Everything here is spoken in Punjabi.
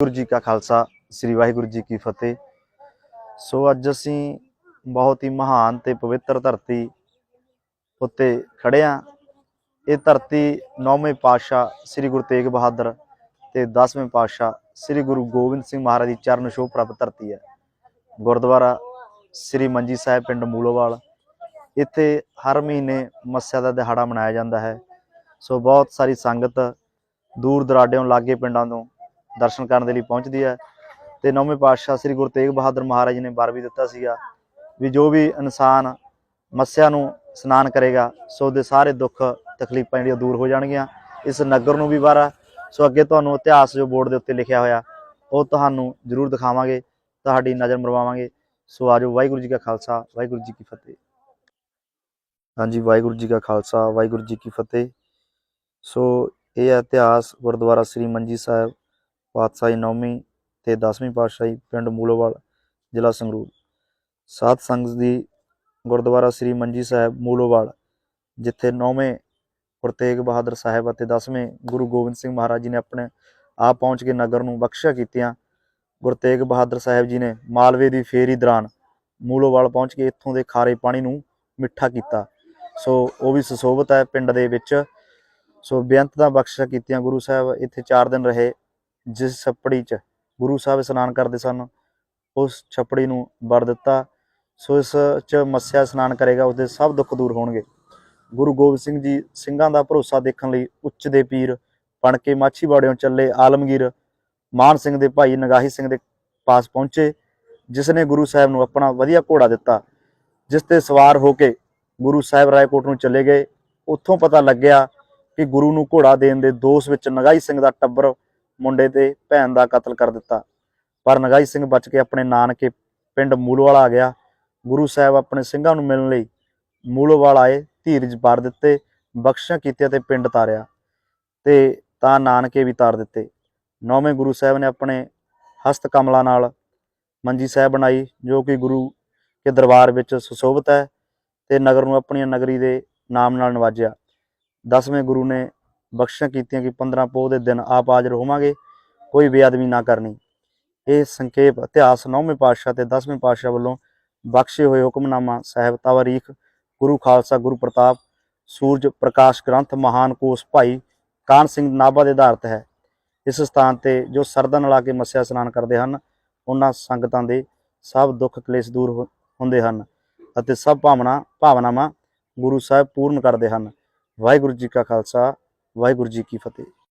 ਗੁਰੂ ਜੀ ਕਾ ਖਾਲਸਾ, ਸ੍ਰੀ ਵਾਹਿਗੁਰੂ ਜੀ ਕੀ ਫਤਿਹ। ਸੋ ਅੱਜ ਅਸੀਂ ਬਹੁਤ ਹੀ ਮਹਾਨ ਤੇ ਪਵਿੱਤਰ ਧਰਤੀ ਉੱਤੇ ਖੜੇ ਆ ਇਹ ਧਰਤੀ ਨੌਵੇਂ ਪਾਤਸ਼ਾਹ ਸ੍ਰੀ ਗੁਰੂ ਤੇਗ ਬਹਾਦਰ ਤੇ 10ਵੇਂ ਪਾਤਸ਼ਾਹ ਸ੍ਰੀ ਗੁਰੂ ਗੋਬਿੰਦ ਸਿੰਘ ਮਹਾਰਾਜ ਦੀ ਚਰਨ ਛੋਹ ਪ੍ਰਾਪਤ ਧਰਤੀ ਹੈ। ਗੁਰਦੁਆਰਾ ਸ੍ਰੀ ਮੰਜੀ ਸਾਹਿਬ ਪਿੰਡ ਮੂਲੋਵਾਲ। ਇੱਥੇ ਹਰ ਮਹੀਨੇ ਮੱਸਿਆ ਦਾ ਦਿਹਾੜਾ ਮਨਾਇਆ ਜਾਂਦਾ ਹੈ। ਸੋ ਬਹੁਤ ਸਾਰੀ ਸੰਗਤ ਦੂਰ ਦਰਾਡਿਓਂ ਲਾਗੇ ਪਿੰਡਾਂ ਤੋਂ ਦਰਸ਼ਨ ਕਰਨ ਦੇ ਲਈ ਪਹੁੰਚਦੀ ਹੈ। ਤੇ ਨੌਵੇਂ ਪਾਤਸ਼ਾਹ ਸ੍ਰੀ ਗੁਰੂ ਤੇਗ ਬਹਾਦਰ ਮਹਾਰਾਜ ਨੇ ਵਰ ਵੀ ਦਿੱਤਾ ਸੀਗਾ ਵੀ ਜੋ ਵੀ ਇਨਸਾਨ ਮੱਸਿਆ ਨੂੰ ਇਸ਼ਨਾਨ ਕਰੇਗਾ, ਸੋ ਉਹਦੇ ਸਾਰੇ ਦੁੱਖ, ਤਕਲੀਫਾਂ ਜਿਹੜੀਆਂ ਦੂਰ ਹੋ ਜਾਣਗੀਆਂ। ਇਸ ਨਗਰ ਨੂੰ ਵੀ ਵਾਰਾ ਸੋ ਅੱਗੇ ਤੁਹਾਨੂੰ ਇਤਿਹਾਸ ਜੋ ਬੋਰਡ ਦੇ ਉੱਤੇ ਲਿਖਿਆ ਹੋਇਆ, ਉਹ ਤੁਹਾਨੂੰ ਜ਼ਰੂਰ ਦਿਖਾਵਾਂਗੇ, ਤੁਹਾਡੀ ਨਜ਼ਰ ਮਰਵਾਵਾਂਗੇ। ਸੋ ਆਜੋ ਵਾਹਿਗੁਰੂ ਜੀ ਕਾ ਖਾਲਸਾ, ਵਾਹਿਗੁਰੂ ਜੀ ਕੀ ਫਤਿਹ। ਹਾਂਜੀ, ਵਾਹਿਗੁਰੂ ਜੀ ਕਾ ਖਾਲਸਾ, ਵਾਹਿਗੁਰੂ ਜੀ ਕੀ ਫਤਿਹ। ਸੋ ਇਹ ਇਤਿਹਾਸ ਗੁਰਦੁਆਰਾ ਸ੍ਰੀ ਮੰਜੀ ਸਾਹਿਬ ਪਾਤਸ਼ਾਹੀ ਨੌਵੀਂ ਤੇ 10ਵੀਂ ਪਾਤਸ਼ਾਹੀ ਪਿੰਡ ਮੂਲੋਵਾਲ, ਜ਼ਿਲ੍ਹਾ ਸੰਗਰੂਰ। ਸਾਧ ਸੰਗਤ ਦੀ ਗੁਰਦੁਆਰਾ ਸ੍ਰੀ ਮੰਜੀ ਸਾਹਿਬ ਮੂਲੋਵਾਲ, ਜਿੱਥੇ ਨੌਵੇਂ ਗੁਰੂ ਤੇਗ ਬਹਾਦਰ ਸਾਹਿਬ ਅਤੇ 10ਵੇਂ ਗੁਰੂ ਗੋਬਿੰਦ ਸਿੰਘ ਮਹਾਰਾਜ ਜੀ ਨੇ ਆਪਣੇ ਆਪ ਪਹੁੰਚ ਕੇ ਨਗਰ ਨੂੰ ਬਖਸ਼ਿਆ ਕੀਤੀਆਂ। ਗੁਰੂ ਤੇਗ ਬਹਾਦਰ ਸਾਹਿਬ ਜੀ ਨੇ ਮਾਲਵੇ ਦੀ ਫੇਰੀ ਦੌਰਾਨ ਮੂਲੋਵਾਲ ਪਹੁੰਚ ਕੇ ਇੱਥੋਂ ਦੇ ਖਾਰੇ ਪਾਣੀ ਨੂੰ ਮਿੱਠਾ ਕੀਤਾ। ਸੋ ਉਹ ਵੀ ਸੁਸ਼ੋਭਤ ਹੈ ਪਿੰਡ ਦੇ ਵਿੱਚ। ਸੋ ਬੇਅੰਤ ਦਾ ਬਖਸ਼ਿਸ਼ ਕੀਤੀਆਂ ਗੁਰੂ ਸਾਹਿਬ, ਇੱਥੇ 4 ਦਿਨ ਰਹੇ। ਜਿਸ ਛੱਪੜੀ 'ਚ ਗੁਰੂ ਸਾਹਿਬ ਇਸ਼ਨਾਨ ਕਰਦੇ ਸਨ, ਉਸ ਛੱਪੜੀ ਨੂੰ ਵਰ ਦਿੱਤਾ। ਸੋ ਇਸ 'ਚ ਮੱਸਿਆ ਇਸ਼ਨਾਨ ਕਰੇਗਾ, ਉਸਦੇ ਸਭ ਦੁੱਖ ਦੂਰ ਹੋਣਗੇ। ਗੁਰੂ ਗੋਬਿੰਦ ਸਿੰਘ ਜੀ ਸਿੰਘਾਂ ਦਾ ਭਰੋਸਾ ਦੇਖਣ ਲਈ ਉੱਚ ਦੇ ਪੀਰ ਬਣ ਕੇ ਮਾਛੀਵਾੜਿਓਂ ਚੱਲੇ ਆਲਮਗੀਰ ਮਾਨ ਸਿੰਘ ਦੇ ਭਾਈ ਨਗਾਹੀ ਸਿੰਘ ਦੇ ਪਾਸ ਪਹੁੰਚੇ, ਜਿਸ ਨੇ ਗੁਰੂ ਸਾਹਿਬ ਨੂੰ ਆਪਣਾ ਵਧੀਆ ਘੋੜਾ ਦਿੱਤਾ, ਜਿਸ ਤੇ ਸਵਾਰ ਹੋ ਕੇ ਗੁਰੂ ਸਾਹਿਬ ਰਾਏਕੋਟ ਨੂੰ ਚਲੇ ਗਏ। ਉੱਥੋਂ ਪਤਾ ਲੱਗਿਆ ਕਿ ਗੁਰੂ ਨੂੰ ਘੋੜਾ ਦੇਣ ਦੇ ਦੋਸ਼ ਵਿੱਚ ਨਗਾਈ ਸਿੰਘ ਦਾ ਟੱਬਰ ਮੁੰਡੇ ਤੇ ਭੈਣ ਦਾ ਕਤਲ ਕਰ ਦਿੱਤਾ। ਪਰ ਨਗਾਈ ਸਿੰਘ ਬਚ ਕੇ ਆਪਣੇ ਨਾਨਕੇ ਪਿੰਡ ਮੂਲੋਵਾਲਾ ਆ ਗਿਆ। ਗੁਰੂ ਸਾਹਿਬ ਆਪਣੇ ਸਿੰਘਾਂ ਨੂੰ ਮਿਲਣ ਲਈ ਮੂਲੋਵਾਲ ਆਏ, ਧੀਰਜ ਭਰ ਦਿੱਤੇ ਬਖਸ਼ਾਂ ਕੀਤੀਆਂ ਤੇ ਪਿੰਡ ਤਾਰਿਆ ਤੇ ਤਾਂ ਨਾਨਕੇ ਵੀ ਤਾਰ ਦਿੱਤੇ। ਨੌਵੇਂ ਗੁਰੂ ਸਾਹਿਬ ਨੇ ਆਪਣੇ ਹਸਤ ਕਮਲਾਂ ਨਾਲ ਮੰਜੀ ਸਾਹਿਬ ਬਣਾਈ, ਜੋ ਕਿ ਗੁਰੂ ਕੇ ਦਰਬਾਰ ਵਿੱਚ ਸੁਸ਼ੋਭਿਤ ਹੈ ਤੇ ਨਗਰ ਨੂੰ ਆਪਣੀ ਨਗਰੀ ਦੇ ਨਾਮ ਨਾਲ ਨਵਾਜਿਆ। ਦਸਵੇਂ ਗੁਰੂ ਨੇ ਬਖਸ਼ਾਂ ਕੀਤੀਆਂ ਕਿ 15 ਪੋਹ ਦੇ ਦਿਨ ਆਪ ਹਾਜ਼ਰ ਹੋਵਾਂਗੇ, ਕੋਈ ਬੇਅਦਬੀ ਨਾ ਕਰਨੀ। ਇਹ ਸੰਖੇਪ ਇਤਿਹਾਸ ਨੌਵੇਂ ਪਾਤਸ਼ਾਹ ਤੇ 10ਵੇਂ ਪਾਤਸ਼ਾਹ ਵੱਲੋਂ ਬਖਸ਼ੇ ਹੋਏ ਹੁਕਮਨਾਮਾ ਸਾਹਿਬ ਤਵਾਰੀਖ, ਗੁਰੂ ਖਾਲਸਾ, ਗੁਰੂ ਪ੍ਰਤਾਪ ਸੂਰਜ ਪ੍ਰਕਾਸ਼ ਗ੍ਰੰਥ, ਮਹਾਨ ਕੋਸ ਭਾਈ ਕਾਨ ਸਿੰਘ ਨਾਭਾ ਦੇ ਆਧਾਰਿਤ ਹੈ। ਇਸ ਸਥਾਨ ਤੇ ਜੋ ਸਰਦਾ ਨਾਲ ਆ ਕੇ ਮੱਸਿਆ ਇਸ਼ਨਾਨ ਕਰਦੇ ਹਨ, ਉਹਨਾਂ ਸੰਗਤਾਂ ਦੇ ਸਭ ਦੁੱਖ ਕਲੇਸ਼ ਦੂਰ ਹੋ- ਹੁੰਦੇ ਹਨ ਅਤੇ ਸਭ ਭਾਵਨਾ, ਭਾਵਨਾਵਾਂ ਗੁਰੂ ਸਾਹਿਬ ਪੂਰਨ ਕਰਦੇ ਹਨ। ਵਾਹਿਗੁਰੂ ਜੀ ਕਾ ਖਾਲਸਾ ਵਾਹਿਗੁਰੂ ਜੀ ਕੀ ਫਤਿਹ।